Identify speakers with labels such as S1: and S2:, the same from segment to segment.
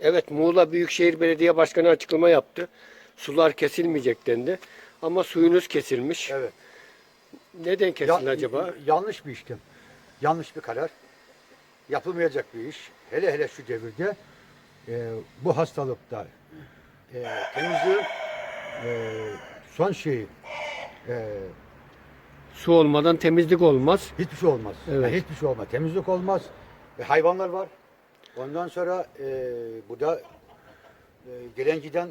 S1: Evet Muğla Büyükşehir Belediye Başkanı açıklama yaptı. Sular kesilmeyecek dendi. Ama suyunuz kesilmiş.
S2: Evet.
S1: Neden kesildi
S2: Ya-
S1: acaba?
S2: Yanlış bir işlem. Yanlış bir karar. Yapılmayacak bir iş. Hele hele şu devirde e, bu hastalıkta e, temizliğin e, son şeyi e,
S1: Su olmadan temizlik olmaz.
S2: hiçbir şey olmaz.
S1: Evet.
S2: Yani hiçbir şey olmaz. Temizlik olmaz. E, hayvanlar var. Ondan sonra e, burada e, gelen giden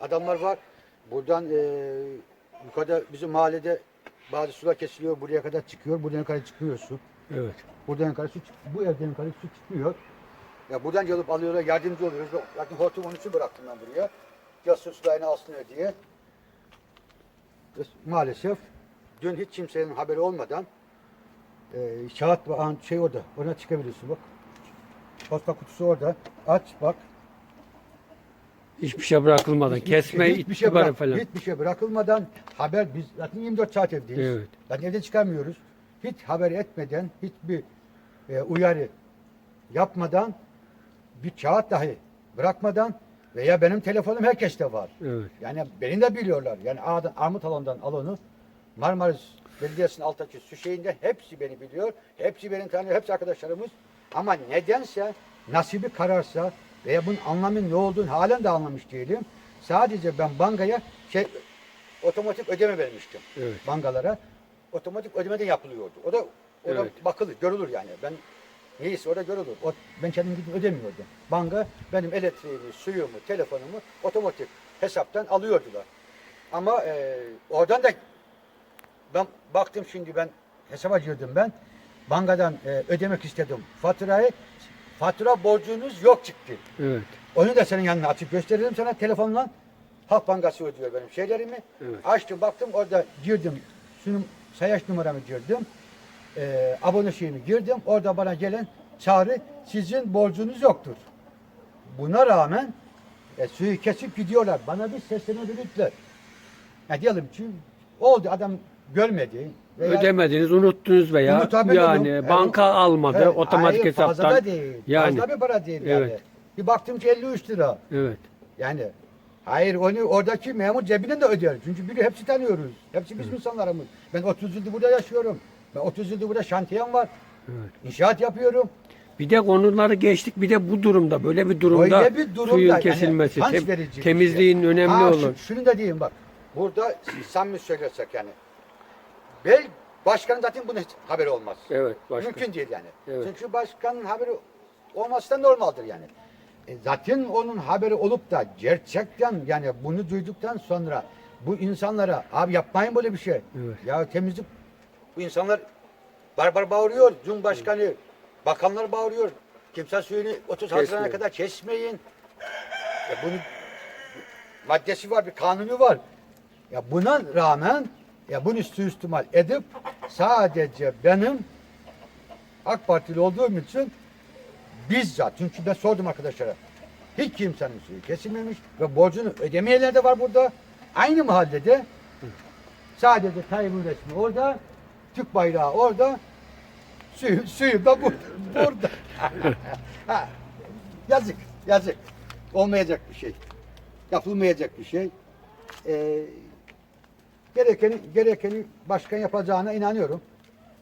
S2: adamlar var. Buradan e, yukarıda bizim mahallede bazı sular kesiliyor. Buraya kadar çıkıyor. Buradan yukarı çıkıyor su.
S1: Evet.
S2: Buradan yukarı su çık- bu evden yukarı su çıkmıyor. Ya buradan gelip alıyorlar, yardımcı oluyoruz. Zaten hortum onun için bıraktım ben buraya. Gelsin sularını alsınlar diye. Maalesef dün hiç kimsenin haberi olmadan e, kağıt ve an- şey orada. Ona çıkabilirsin bak. Posta kutusu orada. Aç bak.
S1: Hiçbir şey bırakılmadan.
S2: Hiçbir-
S1: Kesme
S2: hiçbir şey, bırak,
S1: falan.
S2: hiçbir şey bırakılmadan haber biz zaten 24 saat evdeyiz.
S1: Evet.
S2: Zaten evden çıkarmıyoruz. Hiç haber etmeden, hiçbir e, uyarı yapmadan, bir kağıt dahi bırakmadan veya benim telefonum herkeste var.
S1: Evet.
S2: Yani beni de biliyorlar. Yani Ağdan, Armut Alan'dan Alon'u Marmaris Belediyesi'nin alttaki su şeyinden hepsi beni biliyor. Hepsi beni tanıyor. Hepsi arkadaşlarımız. Ama nedense nasibi kararsa veya bunun anlamı ne olduğunu halen de anlamış değilim. Sadece ben bankaya şey otomatik ödeme vermiştim.
S1: Evet.
S2: Bankalara. Otomatik ödeme de yapılıyordu. O da o da
S1: Evet.
S2: bakılır, görülür yani. Ben neyse orada görülür. O, ben kendim gidip ödemiyordum. Banka benim elektriğimi, suyumu, telefonumu otomatik hesaptan alıyordular. Ama e, oradan da ben baktım şimdi ben hesaba girdim ben. Bankadan e, ödemek istedim faturayı. Fatura borcunuz yok çıktı.
S1: Evet.
S2: Onu da senin yanına açıp gösteririm sana telefonla. Halk Bankası ödüyor benim şeylerimi.
S1: Evet.
S2: Açtım baktım orada girdim. Sunum sayaç numaramı girdim. Ee, abone şeyimi girdim. Orada bana gelen çağrı sizin borcunuz yoktur. Buna rağmen e, suyu kesip gidiyorlar. Bana bir seslenebilirler. Ya diyelim ki oldu adam görmedi. Veya-
S1: Ödemediniz, unuttunuz veya
S2: Unutabilirim.
S1: yani
S2: Evet.
S1: banka almadı
S2: Evet,
S1: otomatik
S2: hayır,
S1: hesaptan.
S2: Fazla da değil.
S1: Yani.
S2: Fazla bir para değil yani.
S1: Evet.
S2: Bir baktım ki 53 lira.
S1: Evet.
S2: Yani hayır onu oradaki memur cebinden de öder. Çünkü biri hepsi tanıyoruz. Hepsi bizim insanlarımız. Ben 30 yıldır burada yaşıyorum. Ben 30 yıldır burada şantiyem var.
S1: Evet.
S2: İnşaat yapıyorum.
S1: Bir de konuları geçtik. Bir de bu durumda, böyle bir durumda,
S2: Öyle bir durumda
S1: suyun
S2: yani
S1: kesilmesi,
S2: utanç
S1: tem-
S2: verici bir
S1: temizliğin
S2: şey.
S1: önemli
S2: Ha, şu-
S1: olan.
S2: şunu da diyeyim bak. Burada samimi söylersek yani. Bel başkanın zaten bunun hiç haberi olmaz.
S1: Evet, başka.
S2: Mümkün değil yani.
S1: Evet.
S2: Çünkü başkanın haberi olması da normaldir yani. E, zaten onun haberi olup da gerçekten yani bunu duyduktan sonra bu insanlara abi yapmayın böyle bir şey.
S1: Evet.
S2: Ya temizlik bu insanlar barbar bağırıyor. Cumhurbaşkanı, bakanlar bağırıyor. Kimse suyunu 30 Haziran'a kadar kesmeyin. Ya bunun maddesi var, bir kanunu var. Ya buna rağmen ya bunu suistimal edip sadece benim AK Partili olduğum için bizzat çünkü ben sordum arkadaşlara. Hiç kimsenin suyu kesilmemiş ve borcunu ödemeyenler de var burada. Aynı mahallede sadece Tayyip'in resmi orada, Türk bayrağı orada, suyu, suyu da burada. burada. ha, yazık, yazık. Olmayacak bir şey. Yapılmayacak bir şey. Ee, gerekeni, gerekeni başkan yapacağına inanıyorum.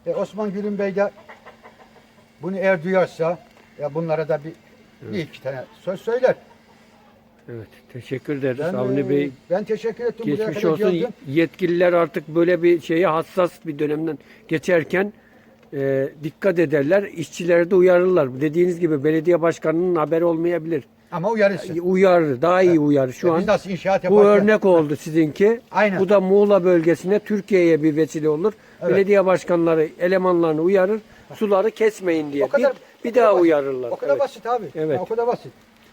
S2: E, Osman Gülün Bey de bunu eğer duyarsa ya bunlara da bir, bir iki tane söz söyler.
S1: Evet. Teşekkür ederiz
S2: Ben,
S1: Avni
S2: e,
S1: Bey.
S2: ben teşekkür ettim.
S1: Geçmiş olsun.
S2: geldim.
S1: Yetkililer artık böyle bir şeye hassas bir dönemden geçerken e, dikkat ederler. İşçileri de uyarırlar. Dediğiniz gibi belediye başkanının haberi olmayabilir.
S2: Ama uyarırsın.
S1: Uyarır. Daha iyi uyarır. Şu
S2: E,
S1: an
S2: biz nasıl inşaat
S1: bu
S2: yaparken-
S1: örnek oldu sizinki.
S2: Aynen.
S1: Bu da Muğla bölgesine, Türkiye'ye bir vesile olur.
S2: Evet.
S1: Belediye başkanları elemanlarını uyarır. Suları kesmeyin diye.
S2: O kadar,
S1: bir, bir daha
S2: basit.
S1: uyarırlar.
S2: O kadar
S1: Evet.
S2: basit abi.
S1: Evet.
S2: O kadar basit.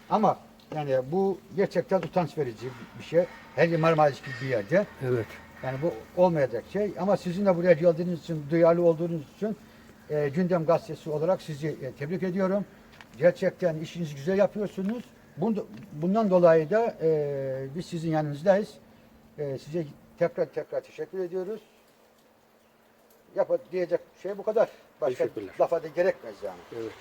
S2: Ama yani bu gerçekten utanç verici bir şey. Hele Marmaris gibi bir yerde.
S1: Evet.
S2: Yani bu olmayacak şey. Ama sizin de buraya geldiğiniz için, duyarlı olduğunuz için e, Gündem Gazetesi olarak sizi e, tebrik ediyorum. Gerçekten işinizi güzel yapıyorsunuz. Bund- Bundan dolayı da e, biz sizin yanınızdayız. E, size tekrar tekrar teşekkür ediyoruz. Yap diyecek şey bu kadar. Başka
S1: Teşekkürler.
S2: lafa da gerekmez yani.
S1: Evet.